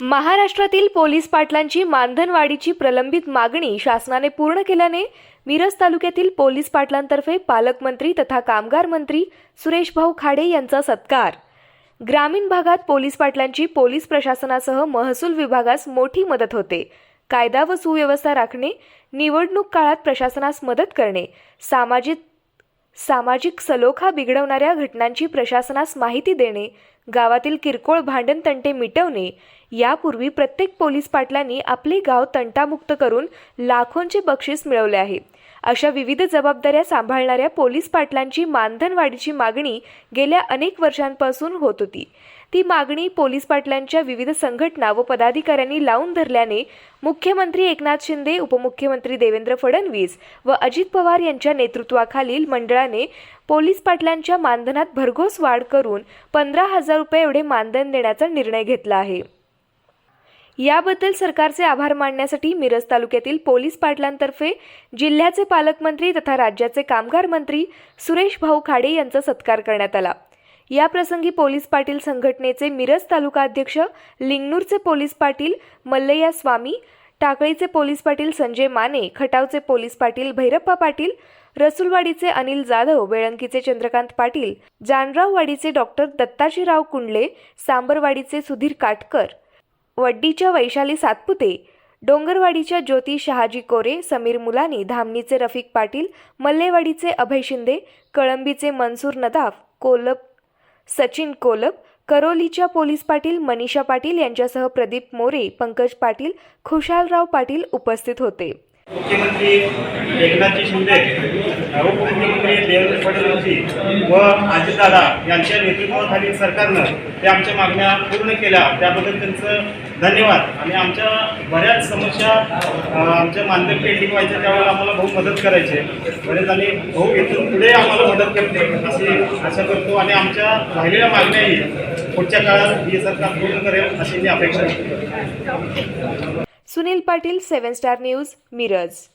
महाराष्ट्रातील पोलीस पाटलांची मानधनवाढीची प्रलंबित मागणी शासनाने पूर्ण केल्याने मिरज तालुक्यातील पोलीस पाटलांतर्फे पालकमंत्री तथा कामगार मंत्री सुरेश भाऊ खाडे यांचा सत्कार. ग्रामीण भागात पोलीस पाटलांची पोलीस प्रशासनासह महसूल विभागास मोठी मदत होते. कायदा व सुव्यवस्था राखणे निवडणूक काळात प्रशासनास मदत करणे सामाजिक सामाजिक सलोखा बिघडवणाऱ्या घटनांची प्रशासनास माहिती देणे गावातील किरकोळ भांडणतंटे मिटवणे यापूर्वी प्रत्येक पोलीस पाटलांनी आपले गाव तंटामुक्त करून लाखोंचे बक्षीस मिळवले आहे. अशा विविध जबाबदाऱ्या सांभाळणाऱ्या पोलीस पाटलांची मानधनवाढीची मागणी गेल्या अनेक वर्षांपासून होत होती. ती मागणी पोलीस पाटलांच्या विविध संघटना व पदाधिकाऱ्यांनी लावून धरल्याने मुख्यमंत्री एकनाथ शिंदे उपमुख्यमंत्री देवेंद्र फडणवीस व अजित पवार यांच्या नेतृत्वाखालील मंडळाने पोलीस पाटलांच्या मानधनात भरघोस वाढ करून पंधरा हजार रुपये एवढे मानधन देण्याचा निर्णय घेतला आहे. याबद्दल सरकारचे आभार मानण्यासाठी मिरज तालुक्यातील पोलीस पाटलांतर्फे जिल्ह्याचे पालकमंत्री तथा राज्याचे कामगार मंत्री सुरेश भाऊ खाडे यांचा सत्कार करण्यात आला. या प्रसंगी पोलीस पाटील संघटनेचे मिरज तालुका अध्यक्ष लिंगनूरचे पोलीस पाटील मल्लय्या स्वामी टाकळीचे पोलीस पाटील संजय माने खटावचे पोलीस पाटील भैरप्पा पाटील रसुलवाडीचे अनिल जाधव बेळंकीचे चंद्रकांत पाटील जानराववाडीचे डॉक्टर दत्ताजीराव कुंडले सांबरवाडीचे सुधीर काटकर वड्डीच्या वैशाली सातपुते डोंगरवाडीच्या ज्योती शहाजी कोरे समीर मुलानी धामणीचे रफिक पाटील मल्लेवाडीचे अभय शिंदे कळंबीचे मनसूर नदाफ कोलप सचिन कोलप करोलीच्या पोलीस पाटील मनीषा पाटील यांच्यासह प्रदीप मोरे पंकज पाटील खुशालराव पाटील उपस्थित होते. मुख्यमंत्री एकनाथजी शिंदे उपमुख्यमंत्री देवेंद्र फडणवीसजी व अजितदादा यांच्या नेतृत्वाखाली सरकारनं त्या आमच्या मागण्या पूर्ण केल्या. त्याबद्दल त्यांचं धन्यवाद. आणि आमच्या बऱ्याच समस्या आमच्या मानधन पेंडिंग व्हायच्या त्यावेळेला आम्हाला भाऊ मदत करायचे. बरेच आणि भाऊ इथून पुढे आम्हाला मदत करते अशी आशा करतो. आणि आमच्या राहिलेल्या मागण्याही पुढच्या काळात हे सरकार पूर्ण करेल अशी मी अपेक्षा Sunil Patil seven star news Miraj.